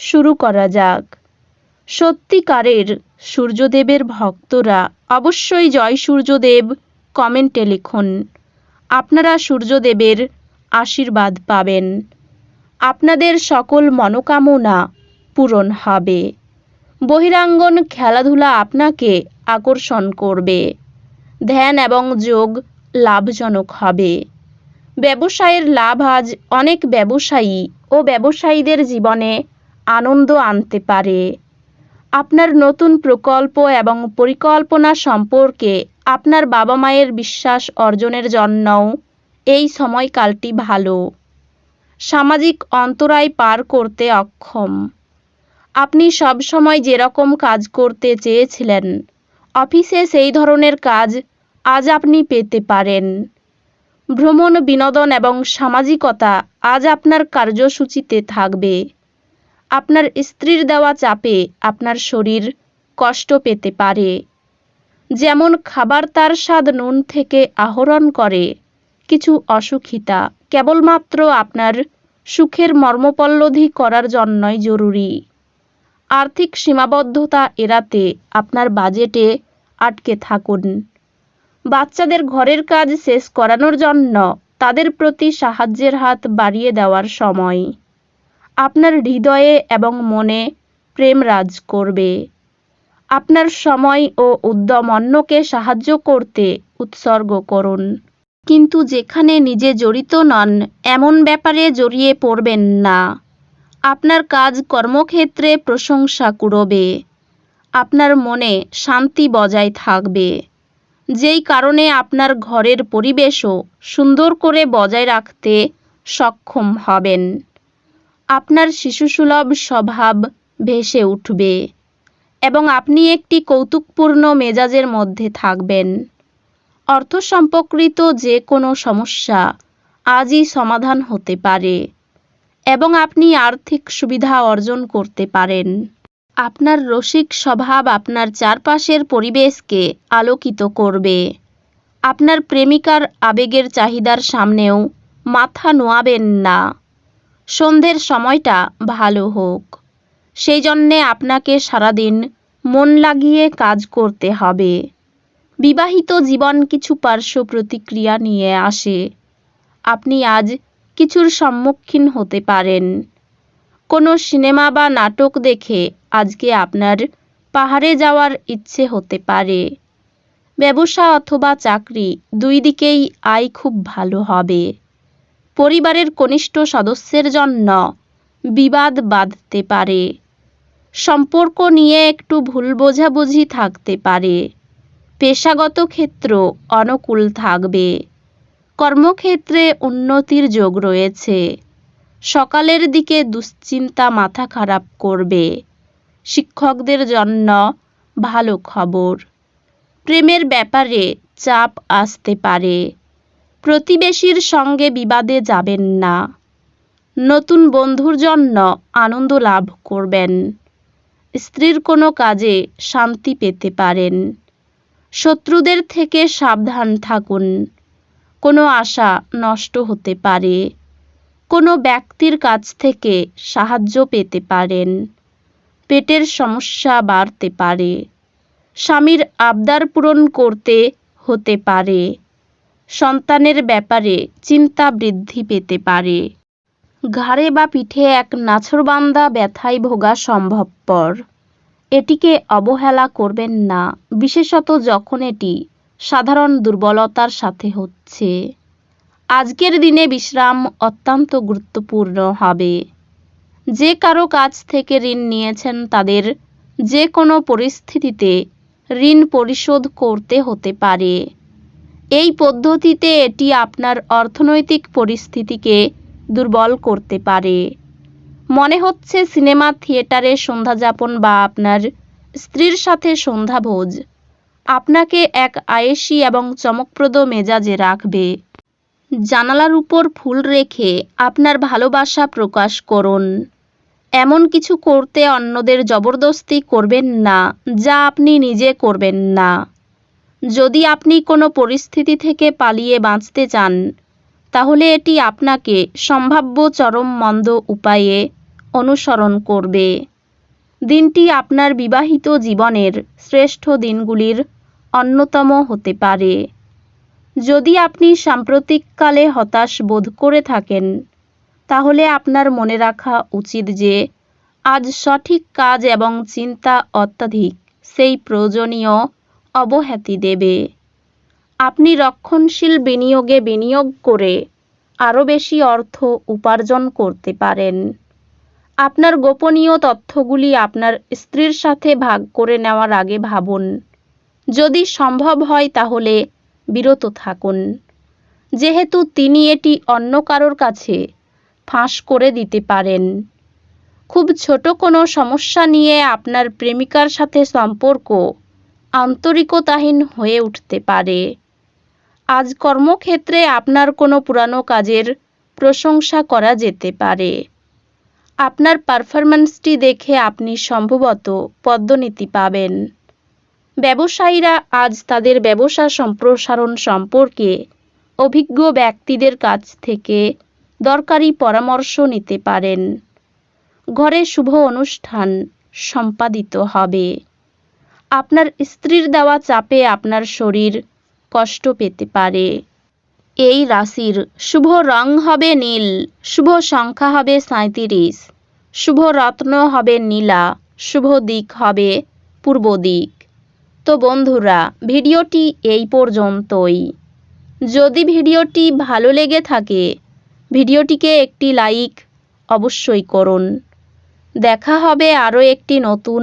শুরু করা যাক। সত্যিকারের সূর্যদেবের ভক্তরা অবশ্যই জয় সূর্যদেব কমেন্টে লিখুন। আপনারা সূর্যদেবের আশীর্বাদ পাবেন। আপনাদের সকল মনোকামনা পূরণ হবে। বহিরাঙ্গন খেলাধুলা আপনাকে আকর্ষণ করবে। ধ্যান এবং যোগ লাভজনক হবে। ব্যবসায়ের লাভ আজ অনেক ব্যবসায়ী ও ব্যবসায়ীদের জীবনে আনন্দ আনতে পারে। আপনার নতুন প্রকল্প এবং পরিকল্পনা সম্পর্কে আপনার বাবা মায়ের বিশ্বাস অর্জনের জন্যও এই সময়কালটি ভালো। সামাজিক অন্তরায় পার করতে অক্ষম। আপনি সবসময় যেরকম কাজ করতে চেয়েছিলেন, অফিসে সেই ধরনের কাজ আজ আপনি পেতে পারেন। ভ্রমণ, বিনোদন এবং সামাজিকতা আজ আপনার কার্যসূচিতে থাকবে। আপনার স্ত্রীর দেওয়া চাপে আপনার শরীর কষ্ট পেতে পারে। যেমন খাবার তার স্বাদ নুন থেকে আহরণ করে, কিছু অসুখিতা কেবলমাত্র আপনার সুখের মর্মপল্লধি করার জন্যই জরুরি। আর্থিক সীমাবদ্ধতা এড়াতে আপনার বাজেটে আটকে থাকুন। বাচ্চাদের ঘরের কাজ শেষ করানোর জন্য তাদের প্রতি সাহায্যের হাত বাড়িয়ে দেওয়ার সময়। আপনার হৃদয়ে এবং মনে প্রেম রাজ করবে। আপনার সময় ও উদ্যম অন্যকে সাহায্য করতে উৎসর্গ করুন। কিন্তু যেখানে নিজে জড়িত নন, এমন ব্যাপারে জড়িয়ে পড়বেন না। আপনার কাজ কর্মক্ষেত্রে প্রশংসা কুড়বে। আপনার মনে শান্তি বজায় থাকবে। যেই কারণে আপনার ঘরের পরিবেশও সুন্দর করে বজায় রাখতে সক্ষম হবেন। আপনার শিশুসুলভ স্বভাব ভেসে উঠবে এবং আপনি একটি কৌতুকপূর্ণ মেজাজের মধ্যে থাকবেন। অর্থ সম্পর্কিত যে কোনো সমস্যা আজই সমাধান হতে পারে এবং আপনি আর্থিক সুবিধা অর্জন করতে পারেন। আপনার রসিক স্বভাব আপনার চারপাশের পরিবেশকে আলোকিত করবে। আপনার প্রেমিকার আবেগের চাহিদার সামনেও মাথা নোয়াবেন না। সন্ধ্যের সময়টা ভালো হোক। সেই জন্যে আপনাকে সারাদিন মন লাগিয়ে কাজ করতে হবে। বিবাহিত জীবন কিছু পার্শ্ব প্রতিক্রিয়া নিয়ে আসে। আপনি আজ কিছুর সম্মুখীন হতে পারেন। কোনো সিনেমা বা নাটক দেখে আজকে আপনার পাহাড়ে যাওয়ার ইচ্ছে হতে পারে। ব্যবসা অথবা চাকরি দুই দিকেই আয় খুব ভালো হবে। পরিবারের কনিষ্ঠ সদস্যের জন্য বিবাদ বাঁধতে পারে। সম্পর্ক নিয়ে একটু ভুল বোঝাবুঝি থাকতে পারে। পেশাগত ক্ষেত্র অনুকূল থাকবে। কর্মক্ষেত্রে উন্নতির যোগ রয়েছে। সকালের দিকে দুশ্চিন্তা মাথা খারাপ করবে। শিক্ষকদের জন্য ভালো খবর। প্রেমের ব্যাপারে চাপ আসতে পারে। প্রতিবেশীর সঙ্গে বিবাদে যাবেন না। নতুন বন্ধুর জন্য আনন্দ লাভ করবেন। স্ত্রীর কোনো কাজে শান্তি পেতে পারেন। শত্রুদের থেকে সাবধান থাকুন। কোনো আশা নষ্ট হতে পারে। কোনো ব্যক্তির কাছ থেকে সাহায্য পেতে পারেন। পেটের সমস্যা বাড়তে পারে। স্বামীর আবদার পূরণ করতে হতে পারে। সন্তানের ব্যাপারে চিন্তা বৃদ্ধি পেতে পারে। ঘাড়ে বা পিঠে এক নাছরবান্দা ব্যথায় ভোগা সম্ভবপর। এটিকে অবহেলা করবেন না, বিশেষত যখন এটি সাধারণ দুর্বলতার সাথে হচ্ছে। আজকের দিনে বিশ্রাম অত্যন্ত গুরুত্বপূর্ণ হবে। যে কারও কাছ থেকে ঋণ নিয়েছেন তাদের যে কোনো পরিস্থিতিতে ঋণ পরিশোধ করতে হতে পারে। এই পদ্ধতিতে এটি আপনার অর্থনৈতিক পরিস্থিতিকে দুর্বল করতে পারে। মনে হচ্ছে সিনেমা থিয়েটারে সন্ধ্যাযাপন বা আপনার স্ত্রীর সাথে সন্ধ্যাভোজ। আপনাকে এক আয়েসি এবং চমকপ্রদ মেজাজে রাখবে। জানালার উপর ফুল রেখে আপনার ভালোবাসা প্রকাশ করুন। এমন কিছু করতে অন্যদের জবরদস্তি করবেন না, যা আপনি নিজে করবেন না। যদি আপনি কোনো পরিস্থিতি থেকে পালিয়ে বাঁচতে চান, তাহলে এটি আপনাকে সম্ভাব্য চরম মন্দ উপায়ে অনুসরণ করবে। দিনটি আপনার বিবাহিত জীবনের শ্রেষ্ঠ দিনগুলির অন্যতম হতে পারে। যদি আপনি সাম্প্রতিককালে হতাশ বোধ করে থাকেন, তাহলে আপনার মনে রাখা উচিত যে, আজ সঠিক কাজ এবং চিন্তা অত্যাধিক, সেই প্রয়োজনীয় অবহেতি দেবে। আপনি রক্ষণশীল বিনিয়োগে বিনিয়োগ করে আরও বেশি অর্থ উপার্জন করতে পারেন। আপনার গোপনীয় তথ্যগুলি আপনার স্ত্রীর সাথে ভাগ করে নেওয়ার আগে ভাবুন। যদি সম্ভব হয় তাহলে বিরত থাকুন। যেহেতু তিনি এটি অন্য কারোর কাছে ফাঁস করে দিতে পারেন। খুব ছোট কোনো সমস্যা নিয়ে আপনার প্রেমিকার সাথে সম্পর্ক আন্তরিকতাহীন হয়ে উঠতে পারে। আজ কর্মক্ষেত্রে আপনার কোনো পুরানো কাজের প্রশংসা করা যেতে পারে। আপনার পারফরম্যান্সটি দেখে আপনি সম্ভবত পদ্মনীতি পাবেন। ব্যবসায়ীরা আজ তাদের ব্যবসা সম্প্রসারণ সম্পর্কে অভিজ্ঞ ব্যক্তিদের কাছ থেকে দরকারি পরামর্শ নিতে পারেন। ঘরে শুভ অনুষ্ঠান সম্পাদিত হবে। আপনার স্ত্রীর দেওয়া চাপে আপনার শরীর কষ্ট পেতে পারে। এই রাশির শুভ রং হবে নীল, শুভ সংখ্যা হবে সাঁত্রিশ শুভ রত্ন হবে নীলা, শুভ দিক হবে পূর্ব দিক। তো বন্ধুরা, ভিডিওটি এই পর্যন্তই। যদি ভিডিওটি ভালো লেগে থাকে, ভিডিওটিকে একটি লাইক অবশ্যই করুন। দেখা হবে আরও একটি নতুন